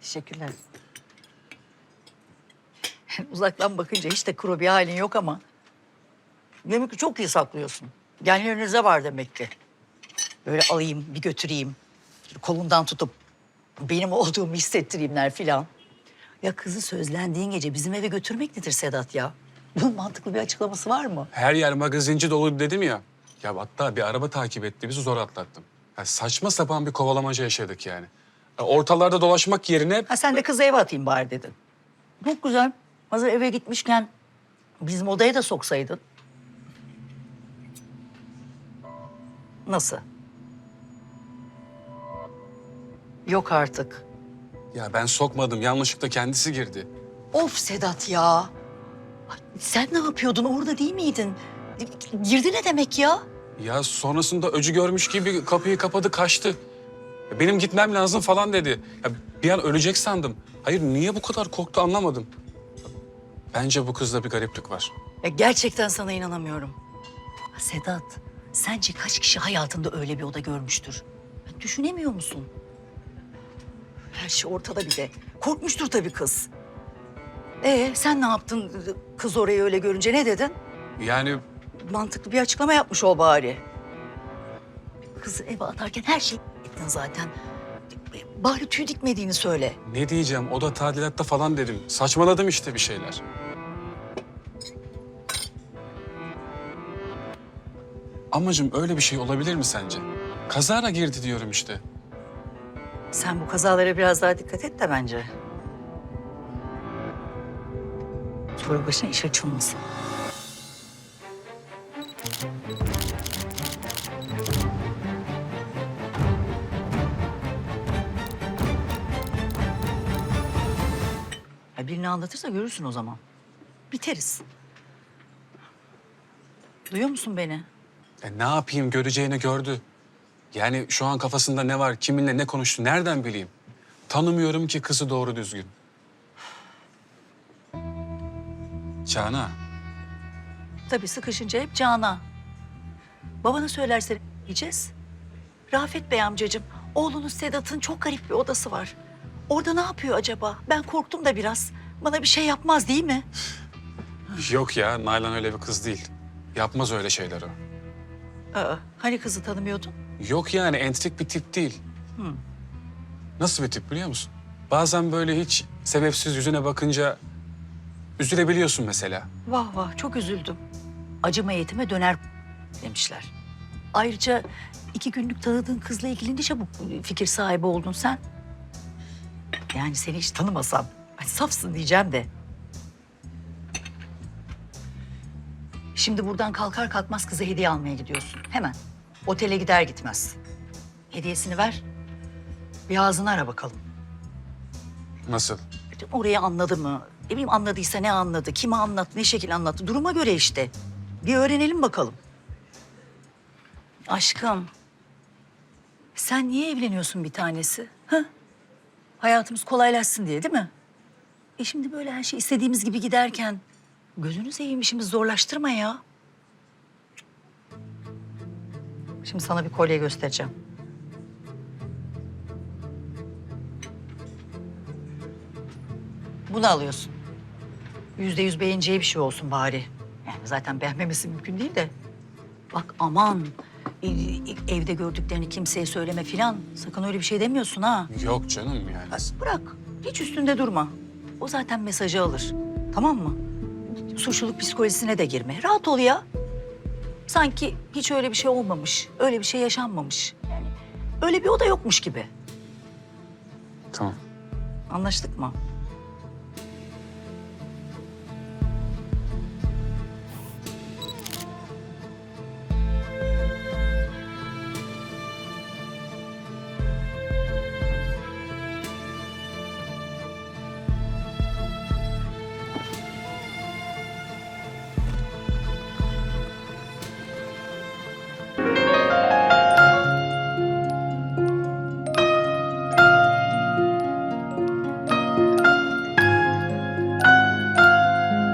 Teşekkürler. Uzaktan bakınca hiç de kuru bir halin yok ama... Demek ki çok iyi saklıyorsun. Genlerinize var demek ki. Böyle alayım, bir götüreyim. Kolundan tutup benim olduğumu hissettireyimler filan. Ya kızı sözlendiğin gece bizim eve götürmek nedir Sedat ya? Bunun mantıklı bir açıklaması var mı? Her yer magazinci dolu dedim ya. Ya hatta bir araba takip etti bizi zor atlattım. Ya saçma sapan bir kovalamaca yaşadık yani. Ortalarda dolaşmak yerine Ha sen de kızı eve atayım bari dedin. Çok güzel. Hazır eve gitmişken bizim odaya da soksaydın. Nasıl? Yok artık. ya ben sokmadım yanlışlıkla kendisi girdi. Of Sedat ya. Sen ne yapıyordun? Orada değil miydin? Girdi ne demek ya? Ya sonrasında öcü görmüş gibi kapıyı kapadı kaçtı. Ya benim gitmem lazım falan dedi. Ya bir an ölecek sandım. Hayır niye bu kadar korktu anlamadım. Bence bu kızda bir gariplik var. Ya gerçekten sana inanamıyorum. Sedat, sence kaç kişi hayatında öyle bir oda görmüştür? Ya düşünemiyor musun? Her şey ortada bir de. Korkmuştur tabii kız. Ee, sen ne yaptın kız orayı öyle görünce ne dedin? Yani Mantıklı bir açıklama yapmış o bari. Kızı eve atarken her ettin zaten. Bari tüy dikmediğini söyle. ne diyeceğim o da tadilatta falan dedim. Saçmaladım işte bir şeyler. Amacım öyle bir şey olabilir mi sence? Kazara girdi diyorum işte. Sen bu kazalara biraz daha dikkat et de bence. Sonra başına iş açılmasın. Ya birini anlatırsa görürsün o zaman. Biteriz. Duyuyor musun beni? E ne yapayım göreceğini gördü. Yani şu an kafasında ne var, kiminle ne konuştu nereden bileyim? Tanımıyorum ki kızı doğru düzgün. Çağna, Tabii sıkışınca hep Cana. Babana söylerse diyeceğiz. Rafet Bey amcacığım, oğlunuz Sedat'ın çok garip bir odası var. Orada ne yapıyor acaba? Ben korktum da biraz. Bana bir şey yapmaz değil mi? yok ya Nalan öyle bir kız değil. Yapmaz öyle şeyler o. Aa, hani kızı tanımıyordun? Yok yani entrik bir tip değil. Nasıl bir tip biliyor musun? Bazen böyle hiç sebepsiz yüzüne bakınca üzülebiliyorsun mesela. Vah vah çok üzüldüm. Acıma yetime döner demişler. Ayrıca iki günlük tanıdığın kızla ilgili ne çabuk fikir sahibi oldun sen. Yani seni hiç tanımasam, ay safsın diyeceğim de. Şimdi buradan kalkar kalkmaz kıza hediye almaya gidiyorsun. Hemen. Otele gider gitmez. Hediyesini ver. Bir ağzını ara bakalım. Nasıl? Orayı anladı mı? Ne bileyim anladıysa ne anladı? Kime anlattı? Ne şekil anlattı? Duruma göre işte. Bir öğrenelim bakalım. Aşkım. Sen niye evleniyorsun bir tanesi? Ha? Hayatımız kolaylaşsın diye değil mi? E şimdi böyle her şey istediğimiz gibi giderken gözünü seveyim işimizi zorlaştırma ya. Şimdi sana bir kolye göstereceğim. Bunu alıyorsun. Yüzde yüz beğeneceği bir şey olsun bari. Yani zaten beğenmemesi mümkün değil de. Bak aman evde gördüklerini kimseye söyleme filan. Sakın öyle bir şey demiyorsun ha. Yok canım yani. Ya Bırak. Hiç üstünde durma. O zaten mesajı alır. Tamam mı? Suçluluk psikolojisine de girme. Rahat ol ya. Sanki hiç öyle bir şey olmamış. Öyle bir şey yaşanmamış. Yani öyle bir oda yokmuş gibi. Tamam. Anlaştık mı?